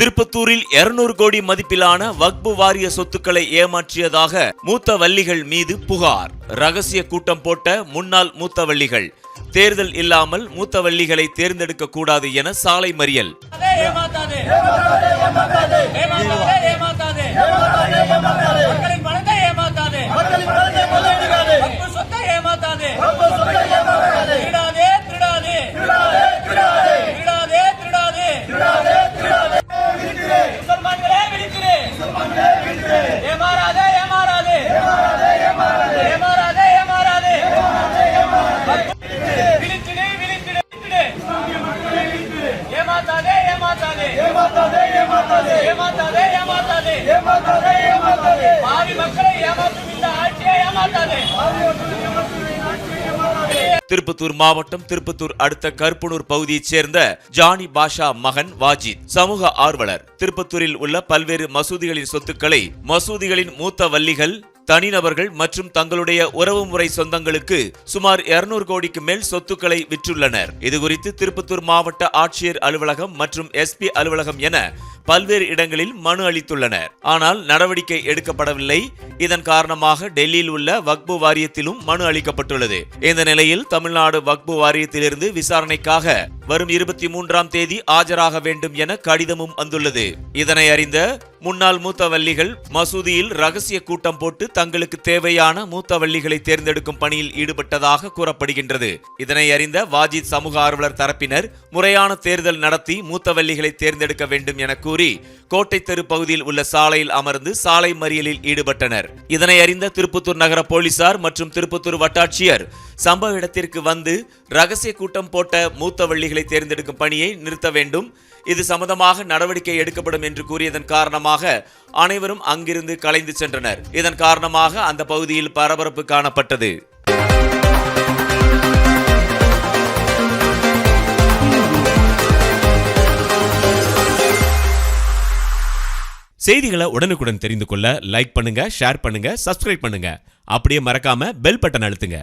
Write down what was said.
திருப்பத்தூரில் 200 கோடி மதிப்பிலான வக்பு வாரிய சொத்துக்களை ஏமாற்றியதாக மூத்த வள்ளிகள் மீது புகார். ரகசிய கூட்டம் போட்ட முன்னாள் மூத்த வள்ளிகள். தேர்தல் இல்லாமல் மூத்த வள்ளிகளை தேர்ந்தெடுக்க கூடாது என சாலை மறியல். ஏமாத்தாதே ஏமாத்தாதே. ஏமாத்தாதே ஏமாத்தாதே. ஏமாத்தாதே ஏமாத்தாதே. ஏமாத்தாதே பாவி மக்களை ஏமாற்றும் இந்த ஆட்சியை ஏமாத்தாதே. திருப்பத்தூர் மாவட்டம் திருப்பத்தூர் அடுத்த கருப்பனூர் பகுதியைச் சேர்ந்த ஜானி பாஷா மகன் வாஜித் சமூக ஆர்வலர். திருப்பத்தூரில் உள்ள பல்வேறு மசூதிகளின் சொத்துக்களை மசூதிகளின் மூத்த வள்ளிகள் தனிநபர்கள் மற்றும் தங்களுடைய உறவுமுறை சொந்தங்களுக்கு சுமார் 200 கோடிக்கு மேல் சொத்துக்களை விற்றுள்ளனர். இதுகுறித்து திருப்பத்தூர் மாவட்ட ஆட்சியர் அலுவலகம் மற்றும் எஸ்பி அலுவலகம் என பல்வேறு இடங்களில் மனு அளித்துள்ளனர். ஆனால் நடவடிக்கை எடுக்கப்படவில்லை. இதன் காரணமாக டெல்லியில் உள்ள வக்பு வாரியத்திலும் மனு அளிக்கப்பட்டுள்ளது. இந்த நிலையில் தமிழ்நாடு வக்பு வாரியத்திலிருந்து விசாரணைக்காக வரும் இருபத்தி மூன்றாம் தேதி ஆஜராக வேண்டும் என கடிதமும் வந்துள்ளது. இதனை அறிந்த முன்னாள் மூத்தவல்லிகள் மசூதியில் ரகசிய கூட்டம் போட்டு தங்களுக்கு தேவையான மூத்தவல்லிகளை தேர்ந்தெடுக்கும் பணியில் ஈடுபட்டதாக கூறப்படுகின்றது. இதனை அறிந்த வாஜித் சமூக ஆர்வலர் தரப்பினர் முறையான தேர்தல் நடத்தி மூத்தவல்லிகளை தேர்ந்தெடுக்க வேண்டும் என கூறி கோட்டை தெரு பகுதியில் உள்ள சாலையில் அமர்ந்து சாலை மறியலில் ஈடுபட்டனர். இதனை அறிந்த திருப்பத்தூர் நகர போலீசார் மற்றும் திருப்பத்தூர் வட்டாட்சியர் சம்பவ இடத்திற்கு வந்து ரகசிய கூட்டம் போட்ட மூத்தவள்ளிகளை தேர்ந்தெடுக்கும் பணியை நிறுத்த வேண்டும். இது சம்பந்தமாக நடவடிக்கை எடுக்கப்படும் என்று கூறியதன் காரணமாக காரணமாக அனைவரும் அங்கிருந்து கலைந்து சென்றனர். இதன் காரணமாக அந்த பகுதியில் பரபரப்பு காணப்பட்டது. செய்திகளை உடனுக்குடன் தெரிந்து கொள்ள லைக் பண்ணுங்க ஷேர் பண்ணுங்க சப்ஸ்கிரைப் பண்ணுங்க. அப்படியே மறக்காம பெல் பட்டன் அழுத்துங்க.